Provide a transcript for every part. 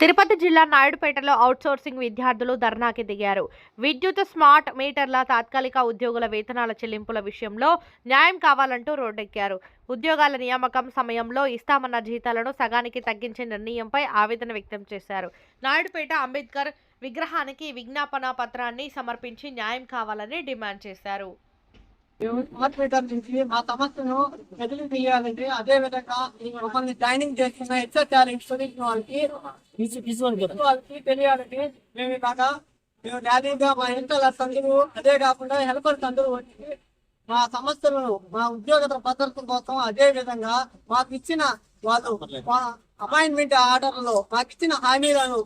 తిరుపతి జిల్లా నాయుడుపేటలో అవుట్సోర్సింగ్ విద్యార్థులు ధర్నాకి దిగారు. విద్యుత్ స్మార్ట్ మీటర్ల తాత్కాలిక ఉద్యోగుల వేతనాల చెల్లింపుల విషయంలో న్యాయం కావాలంటూ రోడ్డెక్కారు. ఉద్యోగాల నియామకం సమయంలో ఇస్తామన్న జీతాలను సగానికి తగ్గించే నిర్ణయంపై ఆవేదన వ్యక్తం చేశారు. నాయుడుపేట అంబేద్కర్ విగ్రహానికి విజ్ఞాపన పత్రాన్ని సమర్పించి న్యాయం కావాలని డిమాండ్ చేశారు. మేము స్మార్ట్ మీటర్ నుంచి మా సమస్యను చేయాలంటే అదే విధంగా మమ్మల్ని జాయినింగ్ చేస్తున్న హెచ్ఆర్ టాలెంట్ స్టూడెంట్ వాళ్ళకి వాళ్ళకి తెలియాలంటే మేము కాక మేము డాడీగా మా అందరూ అదే కాకుండా హెల్పర్స్ అందరూ వచ్చి మా సమస్యలను మా ఉద్యోగ భద్రత కోసం అదే విధంగా మాకు ఇచ్చిన వాళ్ళు అపాయింట్మెంట్ ఆర్డర్లో మాకు ఇచ్చిన హామీలను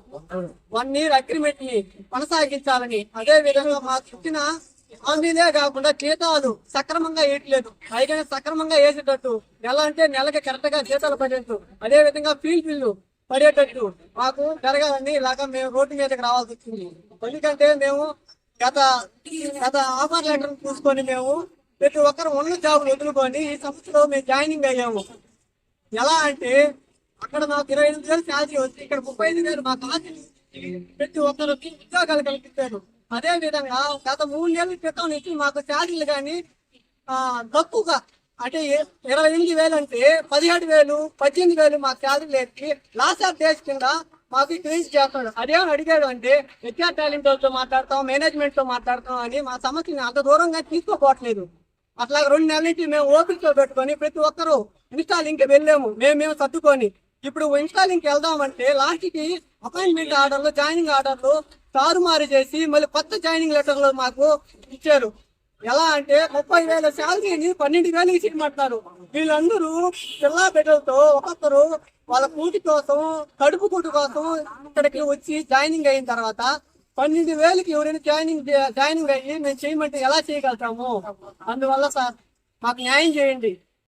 వన్ ఇయర్ అగ్రిమెంట్ని కొనసాగించాలని అదే విధంగా మాకు ఇచ్చిన హామీలే కాకుండా జీతాలు సక్రమంగా వేయట్లేదు పైగా సక్రమంగా వేసేటట్టు నెల అంటే నెలకి కరెక్ట్గా జీతాలు పడేట్టు. అదే విధంగా ఫీల్ బిల్లు పడేటట్టు. మాకు జరగాలని ఇలాగ మేము రోడ్డు మీదకి రావాల్సి వచ్చింది. ఎందుకంటే మేము గత గత ఆఫర్ లెటర్ చూసుకొని మేము ప్రతి ఒక్కరు ఉన్న జాబులు వదులుకొని ఈ సంస్థలో మేము జాయినింగ్ అయ్యాము. ఎలా అంటే అక్కడ మాకు ఇరవై ఎనిమిది వేలు శాలరీ వచ్చి ఇక్కడ ముప్పై ఐదు వేలు మా ఆశ ప్రతి ఒక్కరికి ఉద్యోగాలు కల్పించారు. అదే విధంగా గత మూడు నెలల క్రితం నుంచి మాకు శాలరీలు కానీ తక్కువగా అంటే ఇరవై ఎనిమిది వేలు అంటే పదిహేడు వేలు పద్దెనిమిది వేలు మా శాలరీ ఎక్కి లాస్ట్ ఆఫ్ డేస్ కింద మాకు ఇంక్రీజ్ చేస్తాడు అదేమని అడిగాడు అంటే హెచ్ఆర్ టాలెంట్తో మాట్లాడతాం మేనేజ్మెంట్తో మాట్లాడతాం అని మా సమస్యని అంత దూరంగా తీసుకోపోవట్లేదు. అట్లా రెండు నెలల నుంచి మేము ఓపికతో పెట్టుకొని ప్రతి ఒక్కరూ ఇన్స్టాలింగ్ వెళ్ళాము. మేము మేము సర్దుకొని. ఇప్పుడు ఇన్స్టాలింగ్ వెళ్దామంటే లాస్ట్కి అపాయింట్మెంట్ ఆర్డర్లు జాయినింగ్ ఆర్డర్లు తారుమారు చేసి మళ్ళీ కొత్త జాయినింగ్ లెటర్లు మాకు ఇచ్చారు. ఎలా అంటే ముప్పై వేల శాలరీని పన్నెండు వేలకి చేయమంటున్నారు. వీళ్ళందరూ పిల్లా బిడ్డలతో ఒక్కొక్కరు వాళ్ళ కూటి కోసం కడుపు కూటి కోసం ఇక్కడికి వచ్చి జాయినింగ్ అయిన తర్వాత పన్నెండు వేలకి ఎవరైనా జాయినింగ్ జాయినింగ్ అయ్యి మేము చేయమంటే ఎలా చేయగలుగుతాము? అందువల్ల సార్ మాకు న్యాయం చేయండి.